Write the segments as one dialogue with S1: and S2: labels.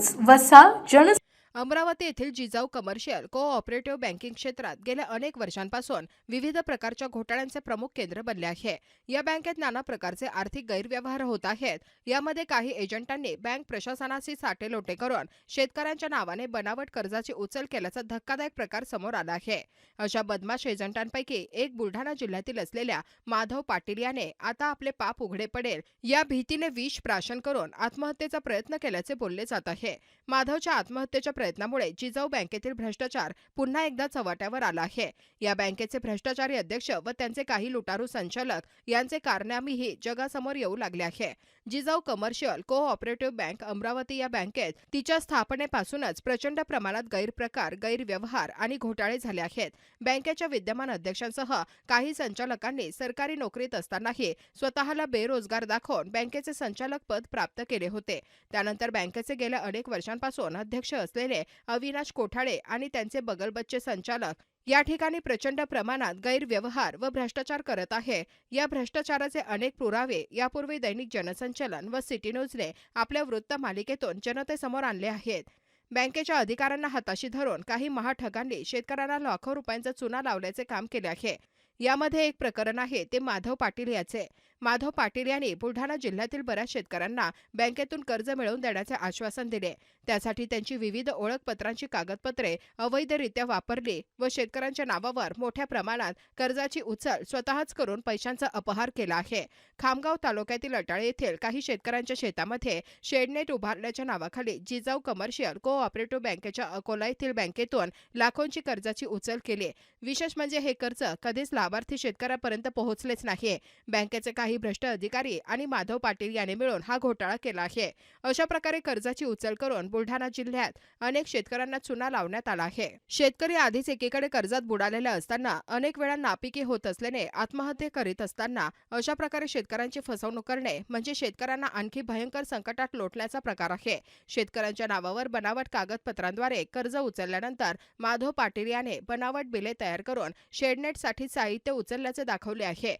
S1: City news वसा जन
S2: अमरावती येथील जिजाऊ कमर्शियल कोऑपरेटिव्ह बँकिंग क्षेत्रात गेल्या अनेक वर्षांपासून विविध प्रकारच्या घोटाळ्यांचे प्रमुख केंद्र बनले आहे. या बँकेत नाना प्रकारचे आर्थिक गैरव्यवहार होत आहेत. यामध्ये काही एजंटांनी बँक प्रशासनाशी साटेलोटे करून शेतकऱ्यांच्या नावाने बनावट कर्जाची उचल केल्याचा धक्कादायक प्रकार समोर आला आहे. अशा बदमाश एजंटांपैकी एक बुलढाणा जिल्ह्यातील असलेल्या माधव पाटील याने आता आपले पाप उघडे पडेल या भीतीने विष प्राशन करून आत्महत्येचा प्रयत्न केल्याचे बोलले जात आहे. माधवच्या आत्महत्येच्या प्रयत्नामुळे जिजाऊ बँकेतील भ्रष्टाचार पुन्हा एकदा चव्हाट्यावर आला आहे. या बँकेचे भ्रष्टाचारी अध्यक्ष व त्यांचे काही लुटारू संचालक यांचे कारनामेही जगासमोर येऊ लागले आहे. Jijau commercial cooperative bank Amravati या बँकेत तिच्या स्थापनेपासूनच प्रचंड प्रमाणात गैरप्रकार गैरव्यवहार आणि घोटाळे झाले आहेत. बँकेच्या विद्यमान अध्यक्षांसह काही संचालकांनी सरकारी नोकरीत असतानाही स्वतःला बेरोजगार दाखवून बँकेचे संचालक पद प्राप्त केले होते. त्यानंतर बँकेचे गेल्या अनेक वर्षांपासून अध्यक्ष असलेले अविनाश कोठाळे आणि त्यांचे बगलबच्चे संचालक. या ठिकाणी प्रचंड प्रमाणात गैरव्यवहार व भ्रष्टाचार करत आहे. या भ्रष्टाचाराचे अनेक पुरावे यापूर्वी दैनिक जनसंचलन व सिटी न्यूजने आपल्या वृत्त मालिकेतून जनतेसमोर आणले आहेत. बँकेच्या अधिकाऱ्यांना हाताशी धरून काही महाठगांनी शेतकऱ्यांना लाखो रुपयांचा चुना लावल्याचे काम केले आहे. यामध्ये एक प्रकरण आहे ते माधव पाटील याचे. माधव पाटील यांनी बुलढाणा जिल्ह्यातील बऱ्याच शेतकऱ्यांना बँकेतून कर्ज मिळवून देण्याचे आश्वासन दिले. त्यासाठी त्यांची विविध ओळखपत्रांची कागदपत्रे अवैधरित्या वापरली व शेतकऱ्यांच्या नावावर मोठ्या प्रमाणात कर्जाची उचल स्वतःच करून पैशांचा अपहार केला आहे. खामगाव तालुक्यातील अटाळे येथील काही शेतकऱ्यांच्या शेतामध्ये शेडनेट उभारण्याच्या नावाखाली जिजाऊ कमर्शियल कोऑपरेटिव्ह बँकेच्या अकोला येथील बँकेतून लाखोंची कर्जाची उचल केली. विशेष म्हणजे हे कर्ज कधीच लाभार्थी शेतकऱ्यापर्यंत पोहोचलेच नाही. बँकेचे काही काही भ्रष्ट अधिकारी आणि माधव पाटील यांनी मिळून हा घोटाळा केला आहे. अशा प्रकारे कर्जाची उचल करून बुलढाणा जिल्ह्यात अनेक शेतकऱ्यांना चुना लावण्यात आला आहे. शेतकरी आधीच एकीकडे कर्जात बुडालेला असताना अनेक वेळा नापिकी होत असल्याने आत्महत्या करीत असताना अशा प्रकारे शेतकऱ्यांची फसवणूक करणे म्हणजे शेतकऱ्यांना आणखी भयंकर संकटात लोटल्याचा प्रकार आहे. शेतकऱ्यांच्या नावावर बनावट कागदपत्रांद्वारे कर्ज उचलल्यानंतर माधव पाटील याने बनावट बिले तयार करून शेडनेटसाठी साहित्य उचलल्याचे दाखवले आहे.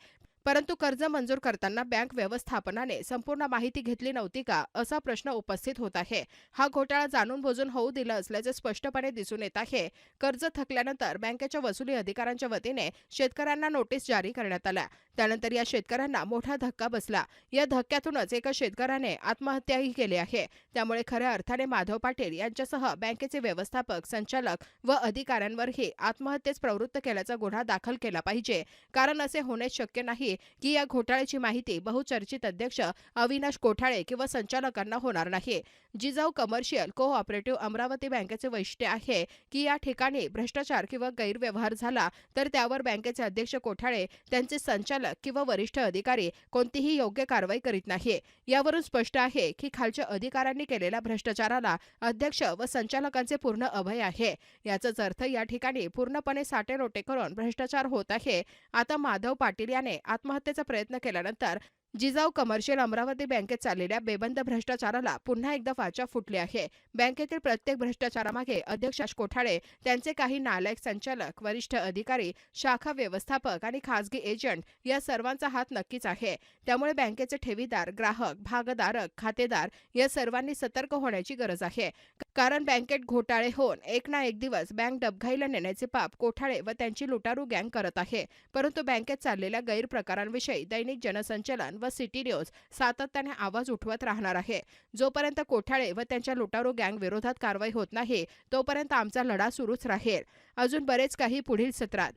S2: परंतु कर्ज मंजूर करताना बँक व्यवस्थापनाने संपूर्ण माहिती घेतली नव्हती का असा प्रश्न उपस्थित होत आहे. हा घोटाळा जाणून बुजून होऊ दिला असल्याचे स्पष्टपणे दिसून येत आहे. कर्ज थकल्यानंतर बँकेच्या वसुली अधिकाऱ्यांच्या वतीने शेतकऱ्यांना नोटीस जारी करण्यात आल्या त्यानंतर या शेतकऱ्यांना मोठा धक्का बसला. या धक्क्यातूनच एका शेतकऱ्याने आत्महत्याही केली आहे. त्यामुळे खऱ्या अर्थाने माधव पाटील यांच्यासह बँकेचे व्यवस्थापक संचालक व अधिकाऱ्यांवरही आत्महत्येस प्रवृत्त केल्याचा गुन्हा दाखल केला पाहिजे. कारण असे होणे शक्य नाही की या घोटाळ्याची माहिती बहुचर्चित अध्यक्ष अविनाश कोठाळे किंवा संचालकांना होणार नाही. जिजाऊ कमर्शियल को ऑपरेटिव्ह अमरावती बँकेचे वैशिष्ट्य आहे की या ठिकाणी भ्रष्टाचार किंवा गैरव्यवहार झाला तर त्यावर बँकेचे अध्यक्ष कोठाळे त्यांचे संचालक किंवा वरिष्ठ अधिकारी कोणतीही योग्य कारवाई करीत नाही. यावरून स्पष्ट आहे की खालच्या अधिकाऱ्यांनी केलेल्या भ्रष्टाचाराला अध्यक्ष व संचालकांचे पूर्ण अभय आहे. याचाच अर्थ या ठिकाणी पूर्णपणे साटेरोटे करून भ्रष्टाचार होत आहे. आता माधव पाटील याने आत्म आत्महत्येचा प्रयत्न केल्यानंतर जिजाऊ कमर्शियल अमरावती बँकेत चाललेल्या बेबंद भ्रष्टाचाराला पुन्हा एकदा वाचा फुटली आहे. बँकेतील प्रत्येक भ्रष्टाचारामागे अध्यक्ष कोठाळे त्यांचे काही नालायक संचालक वरिष्ठ अधिकारी शाखा व्यवस्थापक आणि खासगी एजंट या सर्वांचा हात नक्कीच आहे. त्यामुळे बँकेचे ठेवीदार ग्राहक भागधारक खातेदार या सर्वांनी सतर्क होण्याची गरज आहे. कारण बँकेत घोटाळे होऊन एक ना एक दिवस बँक डबघाईला नेण्याचे पाप कोठाळे व त्यांची लुटारू गँग करत आहे. परंतु बँकेत चाललेल्या गैरप्रकारांविषयी दैनिक जनसंचलन व सिटी न्यूज सातत्याने आवाज उठवत राहणार आहे. जोपर्यंत कोठाळे व त्यांच्या लुटारू गँग विरोधात कारवाई होत नाही तोपर्यंत आमचा लढा सुरूच राहील. अजून बरेच काही पुढील सत्रात.